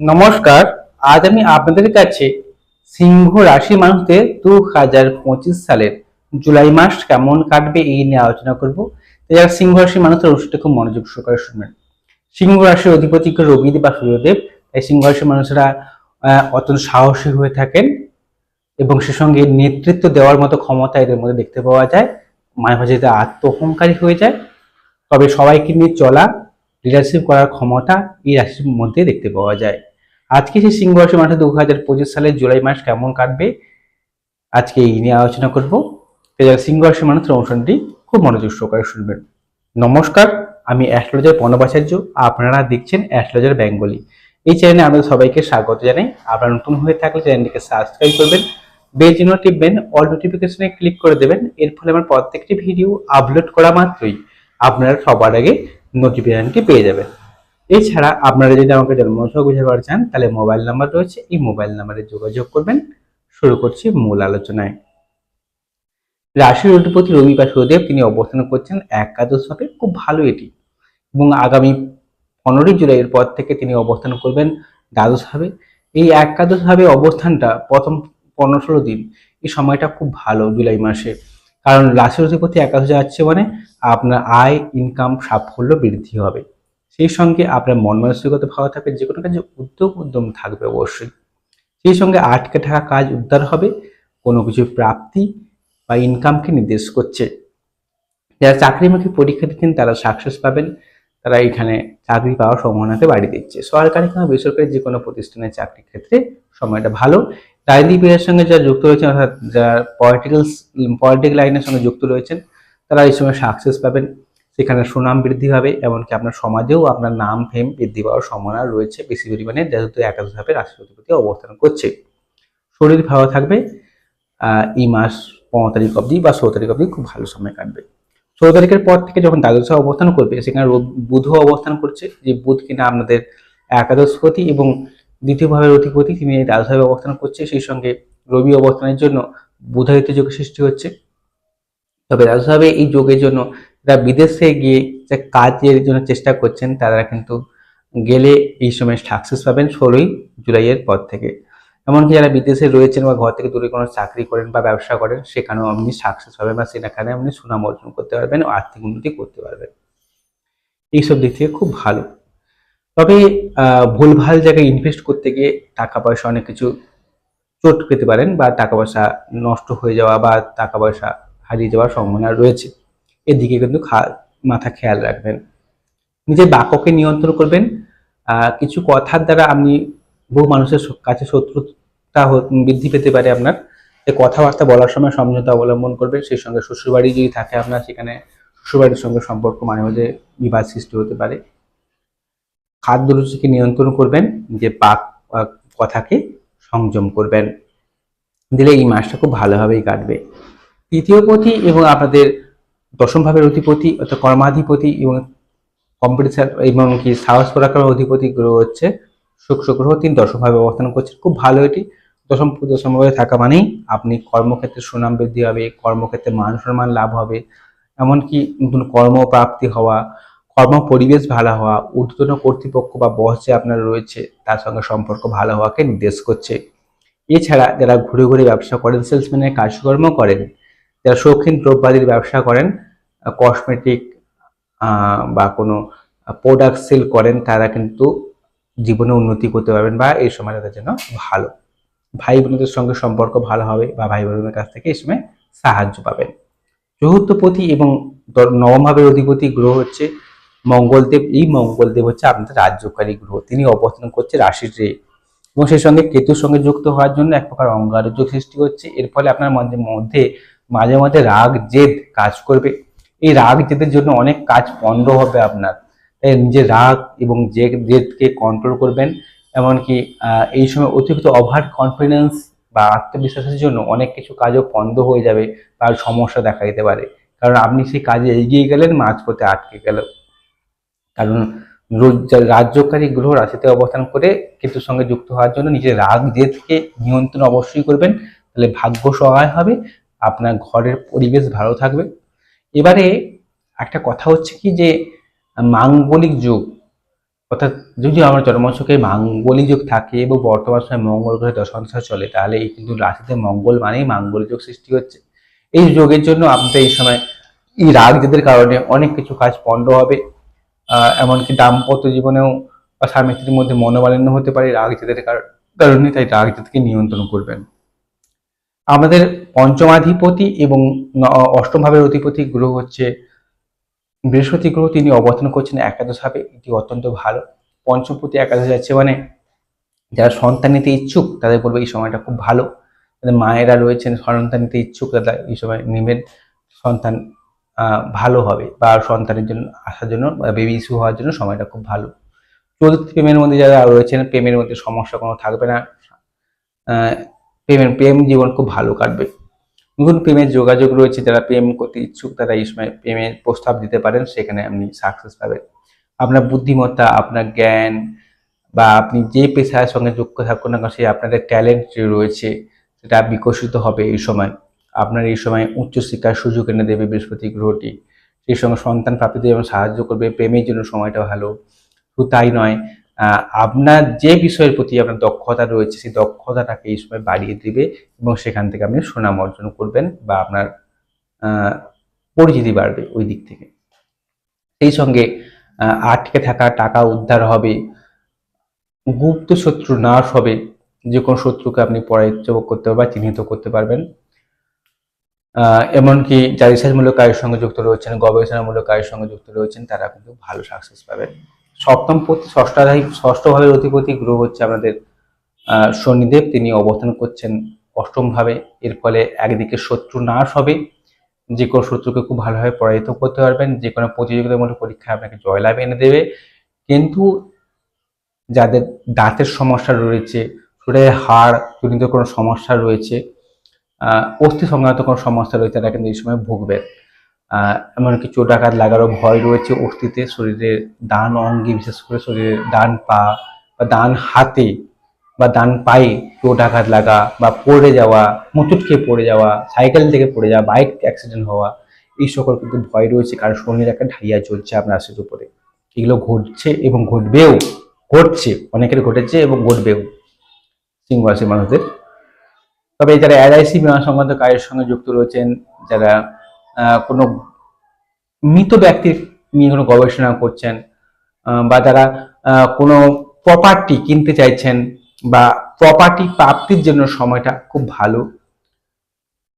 নমস্কার, আজ আমি আপনাদের কাছে সিংহ রাশি মানুষদের দু হাজার পঁচিশ সালের জুলাই মাস কেমন কাটবে এই নিয়ে আলোচনা করব। তো যারা সিংহ রাশির মানুষের অনুষ্ঠানটা খুব মনোযোগ সহকারে শুনবেন। সিংহ রাশির অধিপতি কেউ রবি বা সূর্যদেব তাই সিংহ রাশির মানুষেরা অত্যন্ত সাহসী হয়ে থাকেন এবং সে সঙ্গে নেতৃত্ব দেওয়ার মতো ক্ষমতা এদের মধ্যে দেখতে পাওয়া যায়। মাঝে মাঝে এদের আত্ম অহংকারী হয়ে যায়। তবে সবাইকে নিয়ে চলা লিডারশিপ করার ক্ষমতা এই রাশির মধ্যে দেখতে পাওয়া যায়। আজকে সেই সিংহ রাশি মাঠে দু হাজার পঁচিশ সালের জুলাই মাস কেমন কাটবে? আজকে এই নিয়ে আলোচনা করব। যারা সিংহ রাশি মানুষের অনুষ্ঠানটি খুব মনোযোগ সহকারে শুনবেন। নমস্কার, আমি অ্যাস্ট্রোলজার পর্ণবাচার্য, আপনারা দেখছেন অ্যাস্ট্রোলজার বেঙ্গলি। এই চ্যানেলে আমাদের সবাইকে স্বাগত জানাই। আপনারা নতুন হয়ে থাকলে চ্যানেলটিকে সাবস্ক্রাইব করবেন, বেল চিহ্ন টিপবেন, অল নোটিফিকেশনে ক্লিক করে দেবেন। এর ফলে আমার প্রত্যেকটি ভিডিও আপলোড করা মাত্রই আপনারা সবার আগে নোটিফিকেশনটি পেয়ে যাবেন। এছাড়া আপনারা যদি আমাকে জন্মসহ বুঝাবার চান তাহলে মোবাইল নাম্বার রয়েছে। এই মোবাইল নাম্বারে যোগাযোগ করবেন। শুরু করছি মূল আলোচনায়। রাশির অধিপতি রবি বা তিনি অবস্থান করছেন একাদশ ভাবে খুব ভালো এটি। এবং আগামী পনেরোই জুলাইয়ের পর থেকে তিনি অবস্থান করবেন দ্বাদশ ভাবে। এই একাদশ ভাবে অবস্থানটা প্রথম পনেরো ষোলো দিন, এই সময়টা খুব ভালো জুলাই মাসে। কারণ রাশির অধিপতি একাদশে যাচ্ছে মানে আপনার আয় ইনকাম সাফল্য বৃদ্ধি হবে। সেই সঙ্গে আপনার মন মানসিকতা ভালো থাকবে, যে কোনো কাজে উদ্যোগ উদ্যম থাকবে অবশ্যই। সেই সঙ্গে আটকে থাকা কাজ উদ্ধার হবে, কোনো কিছু প্রাপ্তি বা ইনকামকে নির্দেশ করছে। যারা চাকরিমুখী পরীক্ষা দিচ্ছেন, তারা সাকসেস পাবেন, তারা এখানে চাকরি পাওয়ার সম্ভাবনাকে বাড়িয়ে দিচ্ছে। সরকারি কিংবা বেসরকারি যে কোনো প্রতিষ্ঠানের চাকরির ক্ষেত্রে সময়টা ভালো। রাজনীতি পেশার সঙ্গে যারা যুক্ত রয়েছেন, অর্থাৎ যারা পলিটিক্যাল পলিটিক্যাল লাইনের সঙ্গে যুক্ত রয়েছেন, তারা এই সময় সাকসেস পাবেন। সেখানে সুনাম বৃদ্ধি হবে, এমনকি আপনার সমাজেও আপনার নাম, ফেম বৃদ্ধি পাওয়ার সম্ভাবনা রয়েছে বেশি পরিমাণে, যেহেতু একাদশ একাদশভাবে রাষ্ট্রপতি অবস্থান করছে। শরীর ভালো থাকবে এই মাস পনেরো তারিখ অবধি বা ষোলো তারিখ অবধি খুব ভালো সময় কাটবে। ষোলো তারিখের পর থেকে যখন দ্বাদশে অবস্থান করবে, সেখানে বুধও অবস্থান করছে, যে বুধ কিনা আপনাদের একাদশপতি এবং দ্বিতীয় ভাবের অধিপতি তিনি দ্বাদশভাবে অবস্থান করছে, সেই সঙ্গে রবি অবস্থানের জন্য বুধায়িত যোগের সৃষ্টি হচ্ছে। তবে দ্বাদশভাবে এই যোগের জন্য যারা বিদেশে গিয়ে যে কাজের জন্য চেষ্টা করছেন, তারা কিন্তু গেলে এই সময় সাকসেস পাবেন ষোলোই জুলাইয়ের পর থেকে। এমনকি যারা বিদেশে রয়েছেন বা ঘর থেকে দূরে কোনো চাকরি করেন বা ব্যবসা করেন, সেখানেও আপনি সাকসেস পাবেন বা সেখানে আপনি সুনাম অর্জন করতে পারবেন আর্থিক উন্নতি করতে পারবেন। এইসব দিক থেকে খুব ভালো। তবে ভুলভাল জায়গায় ইনভেস্ট করতে গিয়ে টাকা পয়সা অনেক কিছু চোট পেতে পারেন বা টাকা পয়সা নষ্ট হয়ে যাওয়া বা টাকা পয়সা হারিয়ে যাওয়ার সম্ভাবনা রয়েছে। এদিকে কিন্তু মাথা খেয়াল রাখবেন। নিজের বাক্যকে নিয়ন্ত্রণ করবেন। কিছু কথার দ্বারা আপনি বহু মানুষের কাছে শত্রুতা বৃদ্ধি পেতে পারে আপনার। যে কথাবার্তা বলার সময় সমঝোতা অবলম্বন করবেন। সেই সঙ্গে শ্বশুরবাড়ি যদি থাকে আপনার সেখানে শ্বশুরবাড়ির সঙ্গে সম্পর্ক মাঝে মাঝে বিবাদ সৃষ্টি হতে পারে। খাদ্য রুচিকে নিয়ন্ত্রণ করবেন। যে আহ, কথাকে সংযম করবেন। দিলে এই মাসটা খুব ভালোভাবেই কাটবে। তৃতীয় পতি এবং আপনাদের দশম ভাবের অধিপতি অর্থাৎ কর্মাধিপতি এবং কম্পিটিশন এবং কি সাহস পরাক্রমের অধিপতি গ্রহ হচ্ছে শুক্র গ্রহ। তিনি দশম ভাবে অবস্থান করছে খুব ভালো এটি। দশম দশম ভাবে থাকা মানেই আপনি কর্মক্ষেত্রে সুনাম বৃদ্ধি হবে, কর্মক্ষেত্রে মান সম্মান লাভ হবে। এমনকি নতুন কর্মপ্রাপ্তি হওয়া, কর্ম পরিবেশ ভালো হওয়া, ঊর্ধ্বতন কর্তৃপক্ষ বা বস যে আপনার রয়েছে, তার সঙ্গে সম্পর্ক ভালো হওয়াকে নির্দেশ করছে। এছাড়া যারা ঘুরে ঘুরে ব্যবসা করেন সেলসম্যানের কাজকর্ম করেন যারা শৌখিন দ্রব্যাদির ব্যবসা করেন কসমেটিক বা কোনো প্রোডাক্ট সেল করেন, তারা কিন্তু জীবনে উন্নতি করতে পারবেন বা এই সময় তাদের জন্য ভালো। ভাই বোনদের সঙ্গে সম্পর্ক ভালো হবে বা ভাই বোনের কাছ থেকে এই সময় সাহায্য পাবেন। চতুর্থ পতি এবং দ- নবম ভাবের অধিপতি গ্রহ হচ্ছে মঙ্গলদেব। এই মঙ্গলদেব হচ্ছে আপনাদের রাজ্যকারী গ্রহ। তিনি অবস্থান করছে রাশির রে। এবং সেই সঙ্গে কেতুর সঙ্গে যুক্ত হওয়ার জন্য এক প্রকার অঙ্গারযোগ সৃষ্টি হচ্ছে এর ফলে আপনার মধ্যে মাঝে মাঝে রাগ জেদ কাজ করবে। এই রাগ জেদের জন্য অনেক কাজ পণ্ড হবে আপনার। তাই নিজের রাগ এবং জেদ, জেদকে কন্ট্রোল করবেন। এমনকি এই সময় অতিরিক্ত ওভার কনফিডেন্স বা আত্মবিশ্বাসের জন্য অনেক কিছু কাজও বন্ধ হয়ে যাবে বা সমস্যা দেখা দিতে পারে। কারণ আপনি সেই কাজে এগিয়ে গেলেন মাঝপথে আটকে গেল কারণ রাজ্যকারী গ্রহ রাশিতে অবস্থান করে কেতুর সঙ্গে যুক্ত হওয়ার জন্য নিজের রাগ, জেদকে নিয়ন্ত্রণ অবশ্যই করবেন। তাহলে ভাগ্য সহায় হবে। আপনার ঘরের পরিবেশ ভালো থাকবে। এবারে একটা কথা হচ্ছে কি যে, মাঙ্গলিক যুগ, অর্থাৎ যদি আমার জন্মছকে মাঙ্গলিক যোগ থাকে এবং বর্তমান সময় মঙ্গল গ্রহে দশাংশ চলে, তাহলে এই কিন্তু রাশিতে মঙ্গল মানেই মাঙ্গল যোগ সৃষ্টি হচ্ছে। এই যোগের জন্য আপনাদের এই সময় এই রাগ জেদের কারণে অনেক কিছু কাজ পণ্ড হবে। এমনকি দাম্পত্য জীবনেও বা স্বামী মধ্যে মনোমালিন্য হতে পারে রাগ কার- কারণে, তাই রাগ জেদকে নিয়ন্ত্রণ করবেন। আমাদের পঞ্চমাধিপতি এবং ন- অষ্টম ভাবের অধিপতি গ্রহ হচ্ছে বৃহস্পতি গ্রহ। তিনি অবস্থান করছেন একাদশ ভাবে এটি অত্যন্ত ভালো। পঞ্চমপতি একাদশ যাচ্ছে মানে যারা সন্তান নিতে ইচ্ছুক, তাদের বলব এই সময়টা খুব ভালো। তাদের মায়েরা রয়েছেন, সন্তান নিতে ইচ্ছুক, তারা এই সময় নেবেন। সন্তান ভালো হবে বা সন্তানের জন্য, আসার জন্য বেবি ইস্যু হওয়ার জন্য সময়টা খুব ভালো। চতুর্থ প্রেমের মধ্যে যারা রয়েছেন, প্রেমের মধ্যে সমস্যা কোনো থাকবে না। প্রেমের, প্রেম জীবন খুব ভালো কাটবে। নতুন প্রেমের যোগাযোগ রয়েছে, যারা প্রেম করতে ইচ্ছুক, তারা এই সময় প্রেমের প্রস্তাব দিতে পারেন, সেখানে আপনি সাকসেস পাবেন। আপনার বুদ্ধিমত্তা, আপনার জ্ঞান, বা আপনি যে পেশার সঙ্গে যুক্ত থাকুন না সেই আপনাদের ট্যালেন্ট যে রয়েছে, সেটা বিকশিত হবে এই সময়। আপনার এই সময় উচ্চশিক্ষার সুযোগ এনে দেবে বৃহস্পতি গ্রহটি। সেই সঙ্গে সন্তান প্রাপ্তিতে যেমন সাহায্য করবে, প্রেমের জন্য সময়টা ভালো। শুধু তাই নয় আপনার যে বিষয়ের প্রতি আপনার দক্ষতা রয়েছে, সেই দক্ষতাটাকে এই সময় বাড়িয়ে দিবে এবং সেখান থেকে আপনি সুনাম অর্জন করবেন বা আপনার পরিচিতি বাড়বে ওই দিক থেকে। সেই সঙ্গে আটকে থাকা টাকা উদ্ধার হবে, গুপ্ত শত্রু নাশ হবে, যে কোনো শত্রুকে আপনি পরাজিত করতে বা চিহ্নিত করতে পারবেন। এমনকি যারা রিসার্চমূলক কাজের সঙ্গে যুক্ত রয়েছেন, গবেষণামূলক কাজের সঙ্গে যুক্ত রয়েছেন, তারা কিন্তু ভালো সাকসেস পাবেন। সপ্তম পতি ষষ্ঠাধারী ষষ্ঠ ভাবের অধিপতি গ্রহ হচ্ছে আমাদের শনিদেব। তিনি অবস্থান করছেন অষ্টম ভাবে এর ফলে একদিকে শত্রু নাশ হবে। যে কোনো শত্রুকে খুব ভালোভাবে পরাজিত করতে পারবেন। যে কোনো প্রতিযোগিতামূলক পরীক্ষায় আপনাকে জয়লাভ এনে দেবে। কিন্তু যাদের দাঁতের সমস্যা রয়েছে শরীরে হাড় জনিত কোনো সমস্যা রয়েছে অস্থি সংক্রান্ত কোনো সমস্যা রয়েছে, তারা কিন্তু এই সময় ভুগবেন এমনকি চোটাঘাত লাগারও ভয় রয়েছে অস্থিতে শরীরের ডান অঙ্গে, বিশেষ করে শরীরের ডান পা বা ডান হাতে বা ডান পায়ে চোটাঘাত লাগা বা পড়ে যাওয়া, মুচুট খেয়ে পড়ে যাওয়া, সাইকেল থেকে পড়ে যাওয়া, বাইক অ্যাক্সিডেন্ট হওয়া, এই সকল কিন্তু ভয় রয়েছে, কারণ শনির একটা ঢাইয়া চলছে আপনার রাশির উপরে। এগুলো ঘটছে এবং ঘটবেও, ঘটছে, অনেকের ঘটেছে এবং ঘটবেও সিংহ রাশির মানুষদের। তবে যারা এলআইসি বিমা সংক্রান্ত কাজের সঙ্গে যুক্ত রয়েছেন, যারা কোনো মৃত ব্যক্তির নিয়ে কোনো গবেষণা করছেন বা তারা কোনো প্রপার্টি কিনতে চাইছেন বা প্রপার্টি প্রাপ্তির জন্য সময়টা খুব ভালো,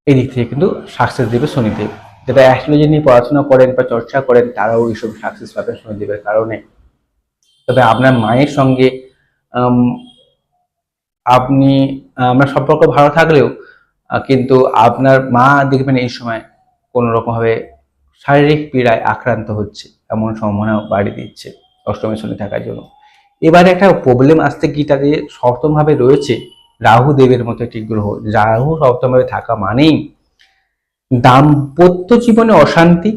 এই দিক থেকে কিন্তু সাকসেস দেবে শনিদেব। যারা অ্যাস্ট্রোলজি নিয়ে পড়াশোনা করেন বা চর্চা করেন, তারাও এইসব সাকসেস পাবেন শনিদেবের কারণে। তবে আপনার মায়ের সঙ্গে আপনি আপনার সম্পর্ক ভালো থাকলেও কিন্তু আপনার মা দেখবেন এই সময় কোনো রকমভাবে শারীরিক পীড়ায় আক্রান্ত হচ্ছে, এমন সম্ভাবনা বাড়িয়ে দিচ্ছে অষ্টমী শনি থাকার জন্য। এবারে একটা প্রবলেম আসতে গিটা যে সপ্তমভাবে রয়েছে রাহু দেবের মতো একটি গ্রহ। রাহু সপ্তমভাবে থাকা মানেই দাম্পত্য জীবনে অশান্তি,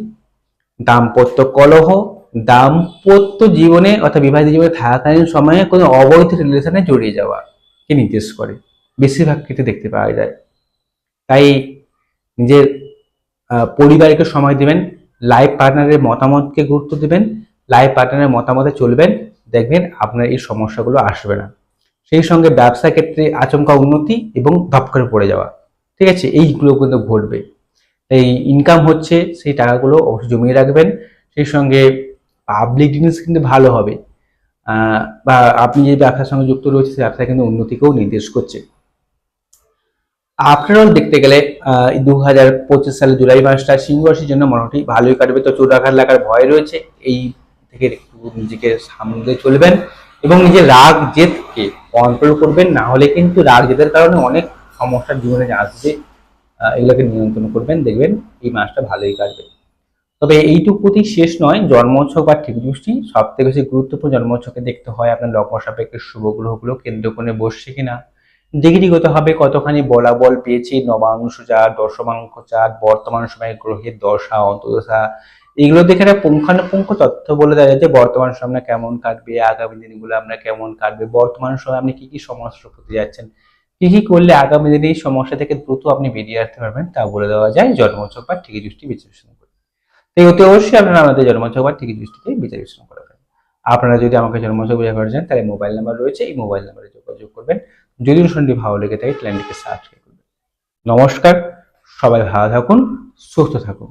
দাম্পত্য কলহ, দাম্পত্য জীবনে অর্থাৎ বিবাহিত জীবনে থাকাকালীন সময়ে কোনো অবৈধ রিলেশনে জড়িয়ে যাওয়া কে নির্দেশ করে। বেশিরভাগ ক্ষেত্রে দেখতে পাওয়া যায়। তাই নিজের পরিবারকে সময় দিবেন লাইফ পার্টনারের মতামতকে গুরুত্ব দিবেন লাইফ পার্টনারের মতামতে চলবেন, দেখবেন আপনার এই সমস্যাগুলো আসবে না। সেই সঙ্গে ব্যবসা ক্ষেত্রে আচমকা উন্নতি এবং ধপ করে পড়ে যাওয়া, ঠিক আছে? এইগুলো কিন্তু ঘটবে। এই ইনকাম হচ্ছে, সেই টাকাগুলো অবশ্যই জমিয়ে রাখবেন। সেই সঙ্গে পাবলিক জিনিস কিন্তু ভালো হবে। বা আপনি যে ব্যবসার সঙ্গে যুক্ত রয়েছে সেই ব্যবসা কিন্তু উন্নতিকেও নির্দেশ করছে। আফটারঅল দেখতে গেলে দু হাজার পঁচিশ সালে জুলাই মাসটা সিংহ রাশির জন্য মোটামুটি ভালোই কাটবে। তো চোটাঘাত লাগার ভয় রয়েছে, এই থেকে একটু নিজেকে সামলে চলবেন এবং নিজের রাগ জেদকে কন্ট্রোল করবেন। না হলে কিন্তু রাগ জেদের কারণে অনেক সমস্যার জীবনে আসবে এগুলোকে নিয়ন্ত্রণ করবেন, দেখবেন এই মাসটা ভালোই কাটবে। তবে এইটুকুটি শেষ নয়, জন্মোৎসব বা ঠিক দৃষ্টি সব থেকে বেশি গুরুত্বপূর্ণ জন্মোৎসবকে দেখতে হয় আপনার লগ্ন সাপেক্ষে শুভ গ্রহগুলো কেন্দ্রকোণে বসছে কিনা ডিগ্রিগত হবে কতখানি বলাবল পেয়েছি নবাংশ চার দশমাংশ চার বর্তমান সময়ে গ্রহের দশা অন্তদশা এগুলো দেখে একটা পুঙ্খানুপুঙ্খ তথ্য বলে দেয় যে বর্তমান সময় কেমন কাটবে, আগামী দিনগুলো আমরা কেমন কাটবে, বর্তমান সময় আপনি কি কি সমস্যার প্রতি যাচ্ছেন, কি কি করলে আগামী দিনে এই সমস্যা থেকে দ্রুত আপনি বেরিয়ে আসতে পারবেন তা বলে দেওয়া যায় জন্মোৎসব বা ঠিকই দৃষ্টি বিশ্লেষণ করে। তাই অতি অবশ্যই আপনারা আমাদের জন্মোৎসব বা ঠিকই দৃষ্টিকে বিচার বিশ্লেষণ করবেন। আপনারা যদি আমাকে জন্মসা বোঝা করে চান তাহলে মোবাইল নাম্বার রয়েছে, এই মোবাইল নাম্বারে যোগাযোগ করবেন। যদি অনুষ্ঠানটি ভালো লেগে থাকে চ্যানেলটিকে সাবস্ক্রাইব করবেন। নমস্কার সবাই ভালো থাকুন সুস্থ থাকুন।